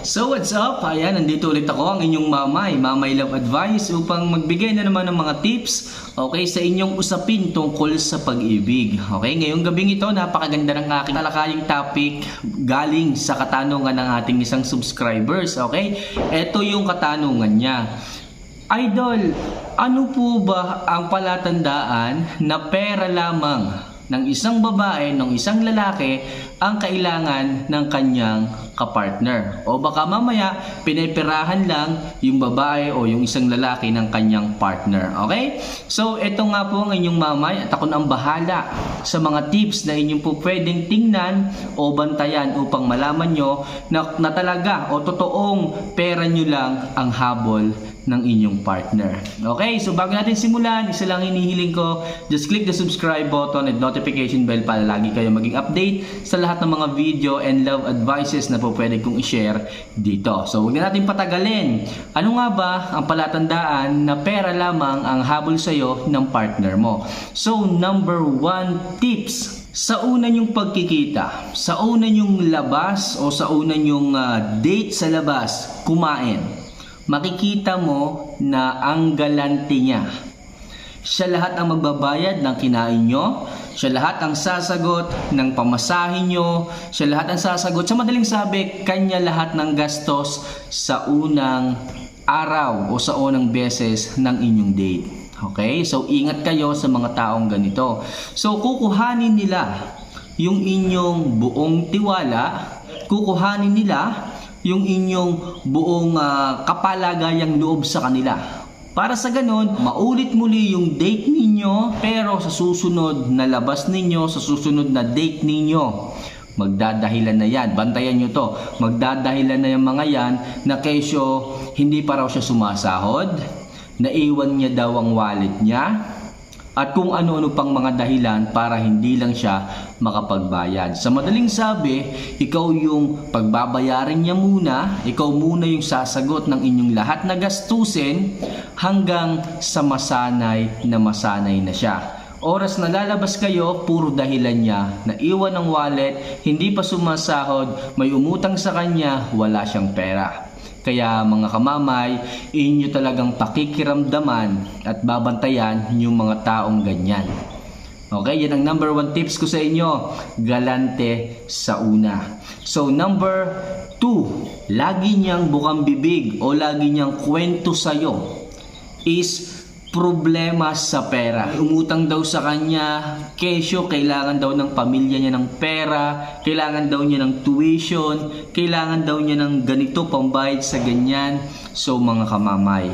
So what's up? Ayan, nandito ulit ako, ang inyong mamay, Mamay Love Advice upang magbigay na naman ng mga tips okay, sa inyong usapin tungkol sa pag-ibig. Okay, ngayong gabing ito, napakaganda ng aking talakayang topic galing sa katanungan ng ating isang subscribers. Okay, ito yung katanungan niya. Idol, ano po ba ang palatandaan na pera lamang ng isang babae, ng isang lalaki ang kailangan ng kanyang kapartner. O baka mamaya, pinipirahan lang yung babae o yung isang lalaki ng kanyang partner. Okay? So, ito nga po ang inyong mamay at ako ang bahala sa mga tips na inyong po pwedeng tingnan o bantayan upang malaman nyo na, na talaga o totoong pera nyo lang ang habol ng inyong partner. Okay, so bago natin simulan, isa lang hinihiling ko, just click the subscribe button and notification bell para lagi kayo maging update sa lahat ng mga video and love advices na po pwede kong i-share dito. So huwag na natin patagalin. Ano nga ba ang palatandaan na pera lamang ang habol sa'yo ng partner mo? So number one tips sa una nyong pagkikita, sa una nyong labas o sa una nyong ah, date sa labas, kumain makikita mo na ang galante niya. Siya lahat ang magbabayad ng kinain nyo. Siya lahat ang sasagot ng pamasahin nyo. Siya lahat ang sasagot. Sa madaling sabi, kanya lahat ng gastos sa unang araw o sa unang beses ng inyong date. Okay? So, ingat kayo sa mga taong ganito. So, kukuhanin nila yung inyong buong tiwala, kukuhanin nila yung inyong buong ah, kapalagayang loob sa kanila. Para sa ganon, maulit muli yung date ninyo, pero sa susunod na labas ninyo, sa susunod na date ninyo, magdadahilan na yan. Bantayan nyo to. Magdadahilan na yung mga yan na kesyo hindi pa raw siya sumasahod, naiwan niya daw ang wallet niya, at kung ano-ano pang mga dahilan para hindi lang siya makapagbayad. Sa madaling sabi, ikaw yung pagbabayaran niya muna, ikaw muna yung sasagot ng inyong lahat na gastusin hanggang sa masanay na masanay na siya. Oras na lalabas kayo, puro dahilan niya na iwan ang wallet, hindi pa sumasahod, may umutang sa kanya, wala siyang pera. Kaya mga kamamay, inyo talagang pakikiramdaman at babantayan yung mga taong ganyan. Okay, yan ang number one tips ko sa inyo. Galante sa una. So number two, lagi niyang bukang bibig o lagi niyang kwento sa'yo is problema sa pera. Umutang daw sa kanya, kesyo, kailangan daw ng pamilya niya ng pera, kailangan daw niya ng tuition, kailangan daw niya ng ganito pambayad sa ganyan. So mga kamamay,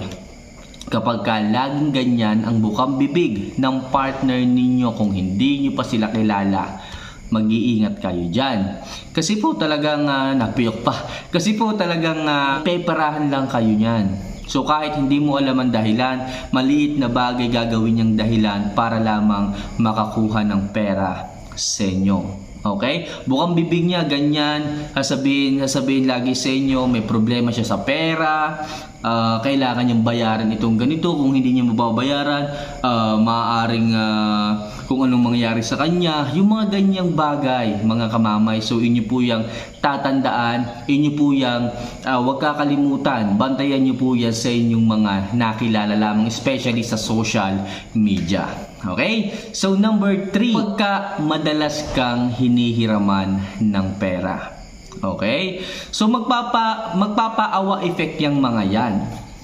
kapag ka laging ganyan ang bukang bibig ng partner ninyo kung hindi nyo pa sila kilala, mag-iingat kayo dyan. Kasi po talagang uh, napiyok pa. Kasi po talagang uh, peperahan lang kayo niyan. So kahit hindi mo alam ang dahilan, maliit na bagay gagawin niyang dahilan para lamang makakuha ng pera sa inyo. Okay? Bukang bibig niya, ganyan. Sasabihin, sasabihin lagi sa inyo, may problema siya sa pera. ah, kailangan niyang bayaran itong ganito. Kung hindi niya mababayaran, ah, maaaring ah, kung anong mangyayari sa kanya. Yung mga ganyang bagay, mga kamamay. So, inyo po yung tatandaan. Inyo po yung ah, wag kakalimutan. Bantayan niyo po yan sa inyong mga nakilala lamang, especially sa social media. Okay? So number three, pagka madalas kang hinihiraman ng pera. Okay? So magpapa magpapaawa effect yung mga yan.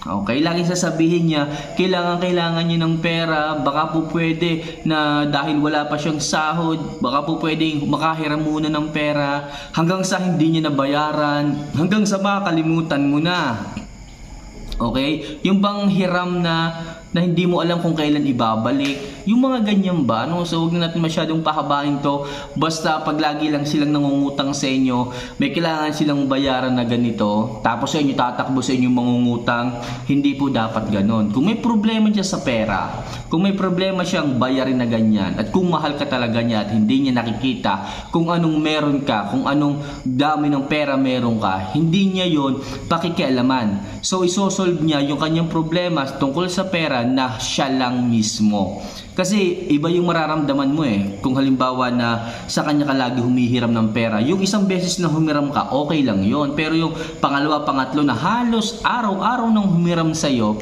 Okay, laging sasabihin niya, kailangan kailangan niya ng pera, baka po pwede na dahil wala pa siyang sahod, baka po pwedeng makahiram muna ng pera hanggang sa hindi niya nabayaran, hanggang sa makalimutan mo na. Okay? Yung bang hiram na na hindi mo alam kung kailan ibabalik. Yung mga ganyan ba? No? So, huwag na natin masyadong pahabain to. Basta pag lagi lang silang nangungutang sa inyo, may kailangan silang bayaran na ganito, tapos sa inyo tatakbo sa inyong mangungutang, hindi po dapat ganon. Kung may problema siya sa pera, kung may problema siyang bayarin na ganyan, at kung mahal ka talaga niya at hindi niya nakikita kung anong meron ka, kung anong dami ng pera meron ka, hindi niya yon pakikialaman. So, isosolve niya yung kanyang problema tungkol sa pera na siya lang mismo. Kasi iba yung mararamdaman mo eh. Kung halimbawa na sa kanya ka lagi humihiram ng pera, yung isang beses na humiram ka, okay lang yon Pero yung pangalawa, pangatlo na halos araw-araw nang humiram sa'yo,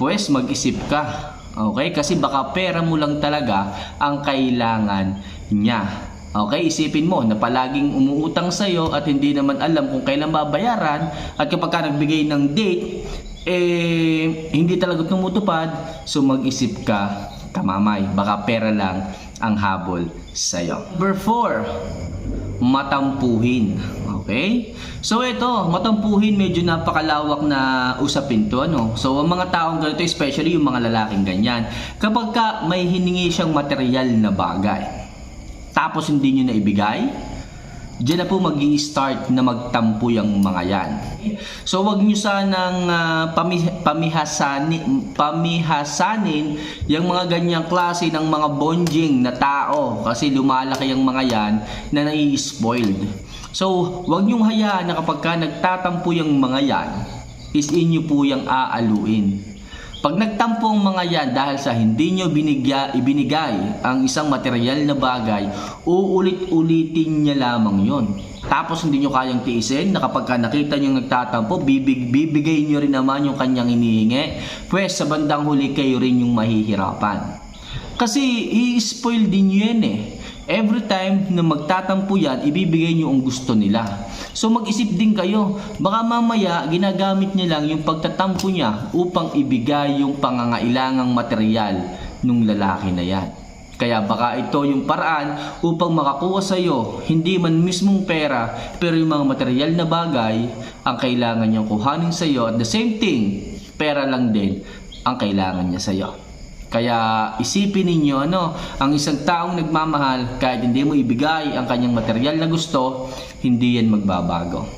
pues mag-isip ka. Okay? Kasi baka pera mo lang talaga ang kailangan niya. Okay, isipin mo na palaging umuutang sa iyo at hindi naman alam kung kailan babayaran at kapag ka nagbigay ng date, eh hindi talaga tumutupad, so mag-isip ka, kamamay, baka pera lang ang habol sa iyo. Number 4, matampuhin. Okay? So ito, matampuhin medyo napakalawak na usapin to ano. So ang mga taong ganito, especially yung mga lalaking ganyan, kapag ka may hiningi siyang material na bagay, tapos hindi nyo na ibigay, Diyan na po mag start na magtampo yung mga yan. So wag nyo sanang uh, pami- pamihasani, pamihasanin yung mga ganyang klase ng mga bonjing na tao kasi lumalaki yung mga yan na nai-spoiled. So wag nyo hayaan na kapag ka nagtatampo yung mga yan, is inyo po yung aaluin. Pag nagtampo ang mga yan dahil sa hindi nyo binigya, ibinigay ang isang material na bagay, uulit-ulitin niya lamang yon. Tapos hindi nyo kayang tiisin na kapag ka nakita nyo nagtatampo, bibig, bibigay nyo rin naman yung kanyang inihingi. Pwes sa bandang huli kayo rin yung mahihirapan. Kasi i-spoil din yan eh. Every time na magtatampo yan, ibibigay nyo ang gusto nila. So mag-isip din kayo, baka mamaya ginagamit niya lang yung pagtatampo niya upang ibigay yung pangangailangang material nung lalaki na yan. Kaya baka ito yung paraan upang makakuha sa iyo hindi man mismong pera pero yung mga material na bagay ang kailangan niyang kuhanin sa iyo at the same thing, pera lang din ang kailangan niya sa iyo. Kaya isipin ninyo ano, ang isang taong nagmamahal kahit hindi mo ibigay ang kanyang material na gusto, hindi yan magbabago.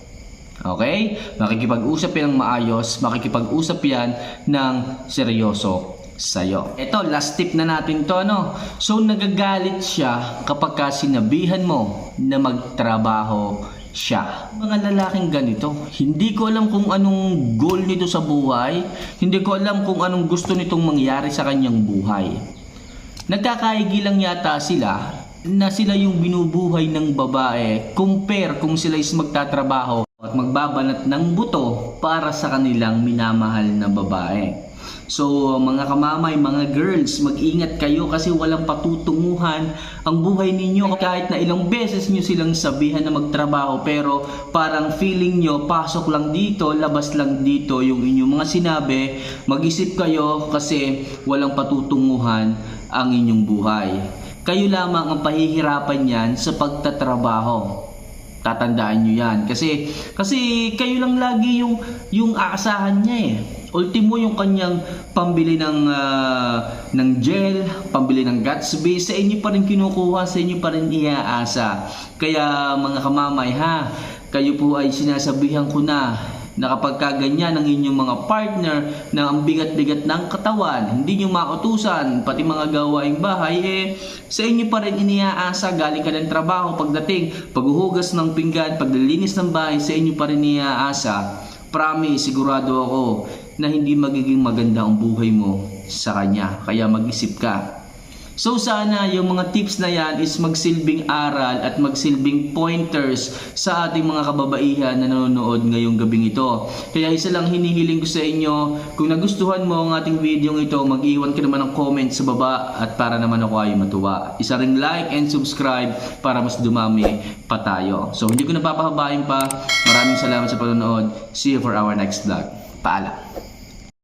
Okay? Makikipag-usap yan ng maayos, makikipag-usap yan ng seryoso sa'yo. Ito, last tip na natin to, ano? So, nagagalit siya kapag ka sinabihan mo na magtrabaho siya. Mga lalaking ganito, hindi ko alam kung anong goal nito sa buhay, hindi ko alam kung anong gusto nitong mangyari sa kanyang buhay. Nagkakaigi lang yata sila na sila yung binubuhay ng babae compare kung sila is magtatrabaho at magbabanat ng buto para sa kanilang minamahal na babae. So mga kamamay, mga girls, mag-ingat kayo kasi walang patutunguhan ang buhay ninyo kahit na ilang beses nyo silang sabihan na magtrabaho pero parang feeling nyo pasok lang dito, labas lang dito yung inyong mga sinabi, mag-isip kayo kasi walang patutunguhan ang inyong buhay. Kayo lamang ang pahihirapan yan sa pagtatrabaho. Tatandaan nyo yan. Kasi, kasi kayo lang lagi yung, yung aasahan niya eh. Ultimo yung kanyang pambili ng, ah, ng gel, pambili ng Gatsby, sa inyo pa rin kinukuha, sa inyo pa rin iaasa. Kaya mga kamamay ha, kayo po ay sinasabihan ko na na kapag kaganyan ang inyong mga partner na ang bigat-bigat ng katawan, hindi nyo mautusan, pati mga gawaing bahay, eh, sa inyo pa rin iniaasa, galing ka ng trabaho, pagdating, paghuhugas ng pinggan, paglilinis ng bahay, sa inyo pa rin iniaasa. Promise, sigurado ako na hindi magiging maganda ang buhay mo sa kanya. Kaya mag-isip ka. So sana yung mga tips na yan is magsilbing aral at magsilbing pointers sa ating mga kababaihan na nanonood ngayong gabing ito. Kaya isa lang hinihiling ko sa inyo, kung nagustuhan mo ang ating video ito, mag-iwan ka naman ng comment sa baba at para naman ako ay matuwa. Isa ring like and subscribe para mas dumami pa tayo. So hindi ko napapahabain pa. Maraming salamat sa panonood. See you for our next vlog. Paalam.